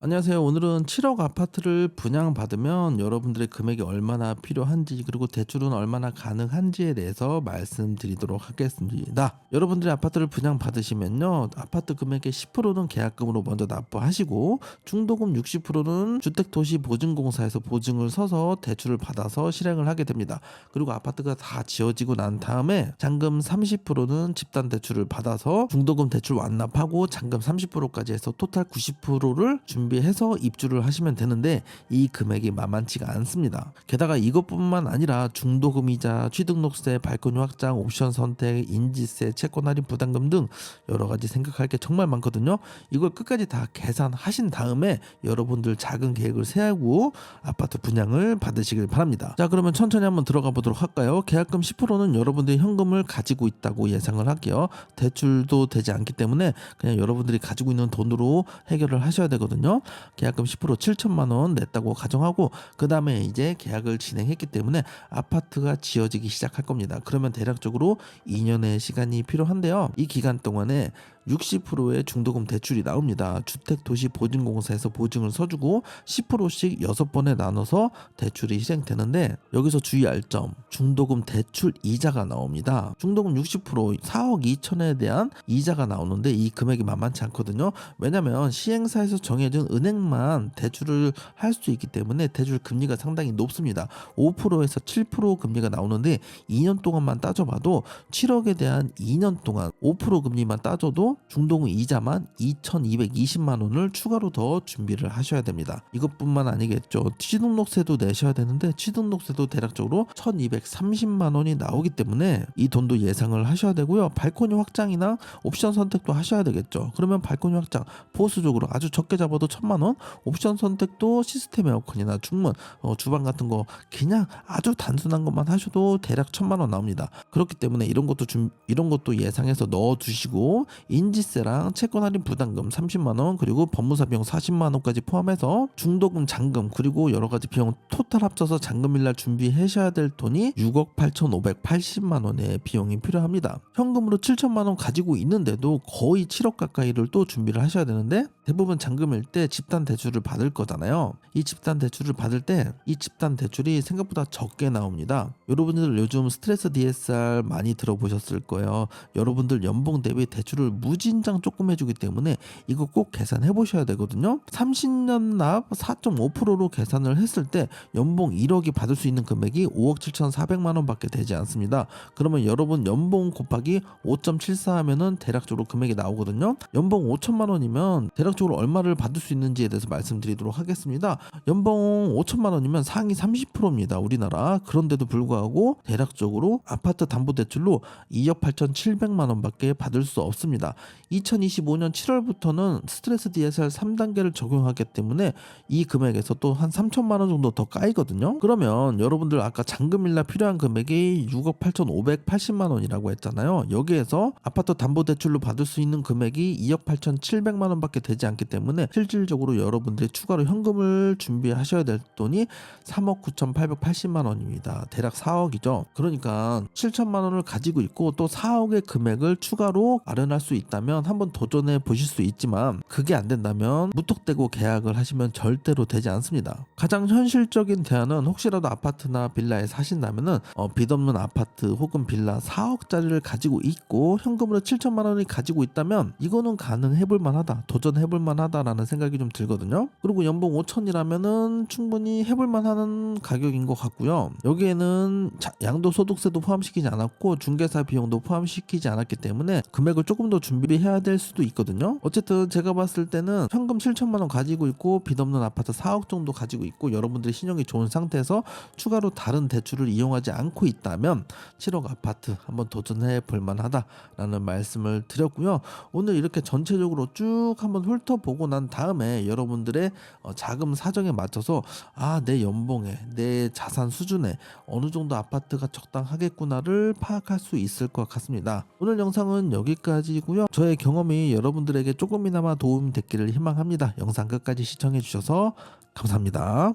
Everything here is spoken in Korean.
안녕하세요. 오늘은 7억 아파트를 분양받으면 여러분들의 금액이 얼마나 필요한지 그리고 대출은 얼마나 가능한지에 대해서 말씀드리도록 하겠습니다. 여러분들이 아파트를 분양받으시면요. 아파트 금액의 10%는 계약금으로 먼저 납부하시고 중도금 60%는 주택도시보증공사에서 보증을 서서 대출을 받아서 실행을 하게 됩니다. 그리고 아파트가 다 지어지고 난 다음에 잔금 30%는 집단 대출을 받아서 중도금 대출 완납하고 잔금 30%까지 해서 토탈 90%를 준비 해서 입주를 하시면 되는데 이 금액이 만만치가 않습니다. 게다가 이것뿐만 아니라 중도금이자 취등록세, 발권료 확장, 옵션 선택, 인지세, 채권 할인 부담금 등 여러 가지 생각할 게 정말 많거든요. 이걸 끝까지 다 계산하신 다음에 여러분들 작은 계획을 세우고 아파트 분양을 받으시길 바랍니다. 자, 그러면 천천히 한번 들어가 보도록 할까요? 계약금 10%는 여러분들이 현금을 가지고 있다고 예상을 할게요. 대출도 되지 않기 때문에 그냥 여러분들이 가지고 있는 돈으로 해결을 하셔야 되거든요. 계약금 10% 7천만 원 냈다고 가정하고 그 다음에 이제 계약을 진행했기 때문에 아파트가 지어지기 시작할 겁니다. 그러면 대략적으로 2년의 시간이 필요한데요. 이 기간 동안에 60%의 중도금 대출이 나옵니다. 주택도시보증공사에서 보증을 서주고 10%씩 6번에 나눠서 대출이 실행되는데 여기서 주의할 점 중도금 대출 이자가 나옵니다. 중도금 60% 4억 2천에 대한 이자가 나오는데 이 금액이 만만치 않거든요. 왜냐면 시행사에서 정해진 은행만 대출을 할 수 있기 때문에 대출 금리가 상당히 높습니다. 5%에서 7% 금리가 나오는데 2년 동안만 따져봐도 7억에 대한 2년 동안 5% 금리만 따져도 중도금 이자만 2,220만 원을 추가로 더 준비를 하셔야 됩니다. 이것뿐만 아니겠죠. 취등록세도 내셔야 되는데 취등록세도 대략적으로 1,230만 원이 나오기 때문에 이 돈도 예상을 하셔야 되고요. 발코니 확장이나 옵션 선택도 하셔야 되겠죠. 그러면 발코니 확장 보수적으로 아주 적게 잡아도 1,000만 원, 옵션 선택도 시스템 에어컨이나 중문, 어, 주방 같은 거 그냥 아주 단순한 것만 하셔도 대략 1,000만 원 나옵니다. 그렇기 때문에 이런 것도 좀 이런 것도 예상해서 넣어 두시고 인 지세랑 채권 할인 부담금 30만 원 그리고 법무사 비용 40만 원까지 포함해서 중도금 잔금 그리고 여러 가지 비용 토탈 합쳐서 잔금일날 준비하셔야 될 돈이 6억 8,580만 원의 비용이 필요합니다. 현금으로 7천만 원 가지고 있는데도 거의 7억 가까이를 또 준비를 하셔야 되는데 대부분 잔금일 때 집단 대출을 받을 거잖아요. 이 집단 대출을 받을 때 이 집단 대출이 생각보다 적게 나옵니다. 여러분들 요즘 스트레스 DSR 많이 들어보셨을 거예요. 여러분들 연봉 대비 대출을 무진장 조금 해주기 때문에 이거 꼭 계산해 보셔야 되거든요. 30년 납 4.5%로 계산을 했을 때 연봉 1억이 받을 수 있는 금액이 5억 7,400만 원밖에 되지 않습니다. 그러면 여러분 연봉 곱하기 5.74 하면은 대략적으로 금액이 나오거든요. 연봉 5천만 원이면 대략 적으로 얼마를 받을 수 있는지에 대해서 말씀드리도록 하겠습니다. 연봉 5천만 원이면 상위 30%입니다. 우리나라. 그런데도 불구하고 대략적으로 아파트 담보 대출로 2억 8,700만 원밖에 받을 수 없습니다. 2025년 7월부터는 스트레스 DSR 3단계를 적용하기 때문에 이 금액에서 또 한 3천만 원 정도 더 까이거든요. 그러면 여러분들 아까 잔금일날 필요한 금액이 6억 8,580만 원이라고 했잖아요. 여기에서 아파트 담보 대출로 받을 수 있는 금액이 2억 8,700만 원밖에 되지 않기 때문에 실질적으로 여러분들이 추가로 현금을 준비하셔야 될 돈이 3억 9,880만 원입니다. 대략 4억이죠. 그러니까 7천만 원을 가지고 있고 또 4억의 금액을 추가로 마련할 수 있다면 한번 도전해 보실 수 있지만 그게 안 된다면 무턱대고 계약을 하시면 절대로 되지 않습니다. 가장 현실적인 대안은 혹시라도 아파트나 빌라에 사신다면은 어, 빚 없는 아파트 혹은 빌라 4억짜리를 가지고 있고 현금으로 7천만 원이 가지고 있다면 이거는 가능해 볼 만하다. 도전해 볼만 하다라는 생각이 좀 들거든요. 그리고 연봉 5천이라면은 충분히 해볼 만한 가격인 것 같고요. 여기에는 자- 양도소득세도 포함시키지 않았고 중개사 비용도 포함시키지 않았기 때문에 금액을 조금 더 준비해야 될 수도 있거든요. 어쨌든 제가 봤을 때는 현금 7천만 원 가지고 있고 빚 없는 아파트 4억 정도 가지고 있고 여러분들이 신용이 좋은 상태에서 추가로 다른 대출을 이용하지 않고 있다면 7억 아파트 한번 도전해 볼 만 하다라는 말씀을 드렸고요. 오늘 이렇게 전체적으로 쭉 한번 훑어보고 난 다음에 여러분들의 어, 자금 사정에 맞춰서 아 내 연봉에 내 자산 수준에 어느 정도 아파트가 적당하겠구나를 파악할 수 있을 것 같습니다. 오늘 영상은 여기까지고요. 저의 경험이 여러분들에게 조금이나마 도움이 됐기를 희망합니다. 영상 끝까지 시청해 주셔서 감사합니다.